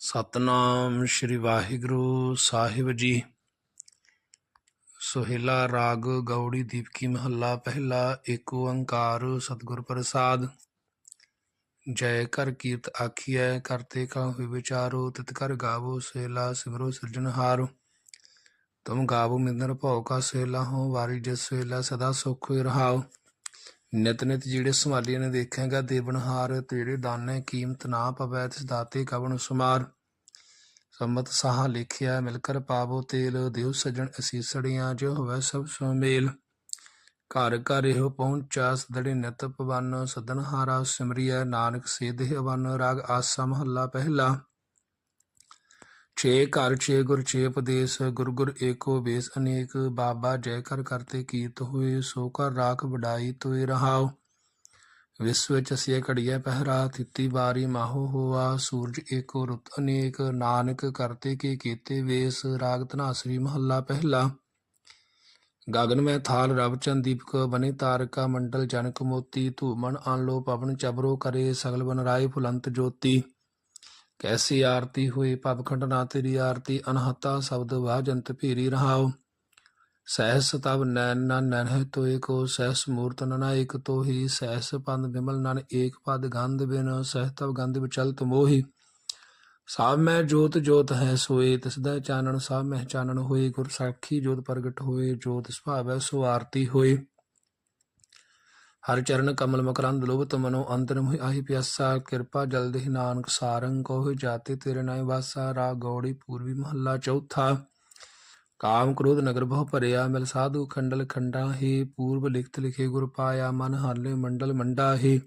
ਸਤਨਾਮ ਸ੍ਰੀ ਵਾਹਿਗੁਰੂ ਸਾਹਿਬ ਜੀ। ਸੋਹਿਲਾ ਰਾਗ ਗੌੜੀ ਦੀਪਕੀ ਮਹੱਲਾ, ਪਹਿਲਾ ਏਕ ਓੰਕਾਰ ਸਤਿਗੁਰ ਪ੍ਰਸਾਦ। ਜੈ ਕਰ ਕੀਰਤ ਆਖੀਐ ਕਰਤੇ ਕਾ ਹੋਇ ਵਿਚਾਰੋ, ਤਿਤ ਕਰ ਗਾਵੋ ਸੋਹਿਲਾ ਸਿਮਰੋ ਸਿਰਜਣਹਾਰੋ ਤੁਮ ਗਾਵੋ ਮਿੰਦਰ ਭਉ ਕਾ ਸੋਹਿਲਾ ਹੋ, ਵਾਰੀ ਜਸ ਸੋਹਿਲਾ ਸਦਾ ਸੁਖ ਹੋਇ ਰਹਾਓ ਨਿਤ ਨਿਤ ਜਿਹੜੇ ਸੰਭਾਲੀਆਂ ਨੇ ਦੇਖੇਗਾ ਦੇਵਨਹਾਰ ਤੇਰੇ ਦਾਨੇ ਕੀਮਤ ਨਾ ਪਵੈ ਤਿਸ ਦਾਤੇ ਕਵਣ ਸੁਮਾਰ। ਸੰਮਤ ਸਾਹ ਲਿਖਿਆ ਮਿਲ ਕਰ ਪਾਵੋ ਤੇਲ, ਦਿਉ ਸਜਣ ਅਸੀਸੜੀਆਂ ਜੋ ਹੋਵੇ ਸਭ ਸੁਮੇਲ ਘਰ ਘਰ ਇਹੋ ਪਹੁੰਚਾ, ਸਦੜੇ ਨਿਤ ਪਵਨ, ਸਦਨ ਹਾਰਾ ਸਿਮਰਿਐ, ਨਾਨਕ ਸੇਧਿ ਅਵਨ ਰਾਗ ਆਸਾ ਮਹੱਲਾ ਪਹਿਲਾ। ਛੇ ਘਰ, ਛੇ ਗੁਰ, ਛੇ ਪਦੇਸ ਗੁਰ ਗੁਰ ਏਕੋ ਵੇਸ ਅਨੇਕ, ਬਾਬਾ ਜੈ ਕਰ ਕਰਤੇ ਕੀਰਤ ਹੋਏ, ਸੋ ਕਰ ਰਾਖ ਵਡਾਈ ਤੋਇ ਰਹਾਉ। ਵਿਸਵ ਚਸਿਆ ਅਸੀਏ ਘੜੀਐ ਪਹਿਰਾ ਤਿੱਤੀ ਬਾਰੀ ਮਾਹੋ ਹੋਆ, ਸੂਰਜ ਏਕੋ ਰੁੱਤ ਅਨੇਕ, ਨਾਨਕ ਕਰਤੇ ਕੀ ਕੀਤੇ ਵੇਸ, ਰਾਗ ਧਨਾਸਰੀ ਮਹੱਲਾ ਪਹਿਲਾ। ਗਗਨ ਮੈਂ ਥਾਲ ਰਵ ਦੀਪਕ, ਬਨੇ ਤਾਰਕਾ ਮੰਡਲ ਜਨਕ ਮੋਤੀ, ਧੂਮਨ ਆਨਲੋ ਪਵਨ ਚਬਰੋ ਕਰੇ, ਸਗਲ ਬਨ ਰਾਏ ਫੁਲੰਤ ਜੋਤੀ। ਕੈਸੀ ਆਰਤੀ ਹੋਈ ਪਬ ਖੰਡਨਾ ਤੇਰੀ ਆਰਤੀ, ਅਨਹਤਾ ਸ਼ਬਦ ਵਾਜੰਤ ਭੀਰੀ ਰਹਾਉ। ਸਹਿਸ ਤਬ ਨੈਨ ਨਨ ਨਨਹਿ ਤੋਇ ਕੋ, ਸਹਿਸ ਮੂਰਤ ਨਨਾ ਏਕ ਤੋਹੀ। ਸਹਿਸ ਪੰਦ ਬਿਮਲ ਨਨ ਏਕ ਪਦ ਗੰਧ ਬਿਨ ਸਹਿ ਤਬ ਗੰਧ ਵਿਚਲਤ ਮੋਹੀ। ਸਭ ਮੈਂ ਜੋਤ ਜੋਤ ਹੈ ਸੋਏ, ਤਿਸ ਚਾਨਣ ਸਭ ਮਹਿ ਚਾਨਣ ਹੋਏ। ਗੁਰ ਸਾਖੀ ਜੋਤ ਪ੍ਰਗਟ ਹੋਏ, ਜੋਤ ਸੁਭਾਵੈ ਸੋ ਆਰਤੀ ਹੋਏ। ਹਰ ਚਰਨ ਕਮਲ ਮਕਰੰਦ ਲੋਭਤ ਮਨੋ ਅੰਤਰ ਮੁਹਿ ਆਹੀ ਪਿਆਸਾ, ਕਿਰਪਾ ਜਲਦਿ ਨਾਨਕ ਸਾਰੰਗ ਕੋਹਿ ਜਾਤੇ ਤੇਰੇ ਨਾਇ ਵਾਸਾ ਰਾ ਗੌੜੀ ਪੂਰਬੀ ਮਹੱਲਾ ਚੌਥਾ। ਕਾਮ ਕ੍ਰੋਧ ਨਗਰ ਬਹੁ ਭਰਿਆ, ਮਿਲ ਸਾਧੂ ਖੰਡਲ ਖੰਡਾ ਹੀ, ਪੂਰਬ ਲਿਖਤ ਲਿਖੇ ਗੁਰ ਪਾਇਆ, ਮਨ ਹਾਲੇ ਮੰਡਲ ਮੰਡਾ ਹੀ।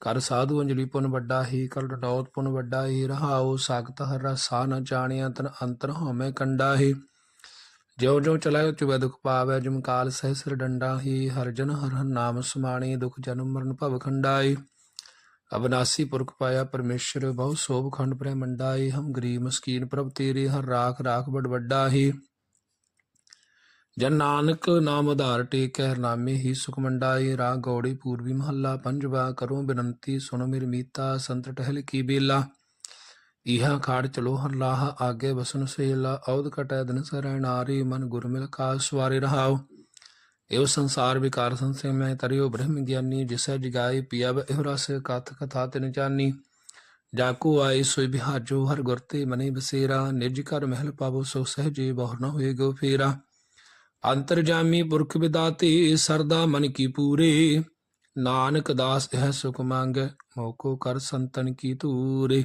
ਕਰ ਸਾਧੂ ਅੰਜਲੀ ਪੁਨ ਵੱਡਾ ਹੀ, ਕਰ ਡਟੌਤ ਪੁਨ ਵੱਡਾ ਹੀ, ਰਹਾਉ ਸਾਖਤ ਹਰ ਰਸਾ ਨ ਜਾਣਿਆ, ਤਨ ਅੰਤਰ ਹਉਮੈ ਕੰਡਾ ਹੀ। ਜਿਉ ਜਿਉ ਚਲਾਇ ਚੁਬੈ ਦੁਖ ਪਾਵੈ, ਜਮ ਕਾਲ ਸਹਿਸਰ ਡੰਡਾ ਹੀ, ਹਰ ਜਨ ਹਰ ਹਰ ਨਾਮ ਸਮਾਣੀ, ਦੁਖ ਜਨਮ ਮਰਨ ਭਵ ਖੰਡਾਈ। ਅਬਨਾਸੀ ਪੁਰਖ ਪਾਇਆ ਪਰਮੇਸ਼ਰ, ਬਹੁ ਸੋਭ ਖੰਡ ਪ੍ਰੈ ਮੰਡਾਈ ਹਮ ਗਰੀਬ ਮਸਕੀਨ ਪ੍ਰਭ ਤੇਰੇ, ਹਰ ਰਾਖ ਰਾਖ ਬੜ ਵੱਡਾ ਹੀ ਜਨ ਨਾਨਕ ਨਾਮ ਆਧਾਰ ਟੇਕੈ ਨਾਮੇ ਹੀ ਸੁਖ ਮੰਡਾਈ। ਰਾਗ ਗੌੜੀ ਪੂਰਬੀ ਮਹੱਲਾ, ਪੰਜਵਾ ਕਰੋ ਬਿਨੰਤੀ, ਸੁਣ ਮੇਰੀ ਮੀਤਾ, ਸੰਤ ਟਹਿਲ ਕੀ ਬੇਲਾ। ਇਹਾ ਖਾੜ ਚਲੋ ਹਰ ਲਾਹ, ਆਗੇ ਬਸਨ ਸੇਲਾ ਔਦ ਕਟੈ ਦਿਨ ਸਰੈ ਨਾਰੀ ਮਨ ਗੁਰ ਮਿਲ ਕਾ ਸਵਾਰੇ ਰਹਾਉ। ਇਹੋ ਸੰਸਾਰ ਵਿਕਾਰ ਸੰਸੇ ਮੈਂ ਤਰਿਓ ਬ੍ਰਹਮ ਗਿਆਨੀ, ਜਿਸੈ ਜਗਾਈ ਪਿਆਬ ਇਹੋ ਰਸ, ਕਥ ਕਥਾ ਤਿਨ ਜਾਨੀ। ਜਾਕੂ ਆਈ ਸੋਈ ਬਿਹਾਜੋ ਹਰ ਗੁਰ ਤੇ ਮਨੇ ਬਸੇਰਾ, ਨਿਜ ਘਰ ਮਹਿਲ ਪਾਵੋ, ਸੋ ਸਹਜੇ ਬਹੁ ਨ ਹੋਏ ਗੋ ਫੇਰਾ। ਅੰਤਰਜਾਮੀ ਪੁਰਖ ਵਿਦਾਤੇ, ਸਰਦਾ ਮਨ ਕੀ ਪੂਰੇ। ਨਾਨਕ ਦਾਸ ਇਹ ਸੁਖ ਮੰਗੈ, ਮੋਕੋ ਕਰ ਸੰਤਨ ਕੀ ਧੂਰੇ।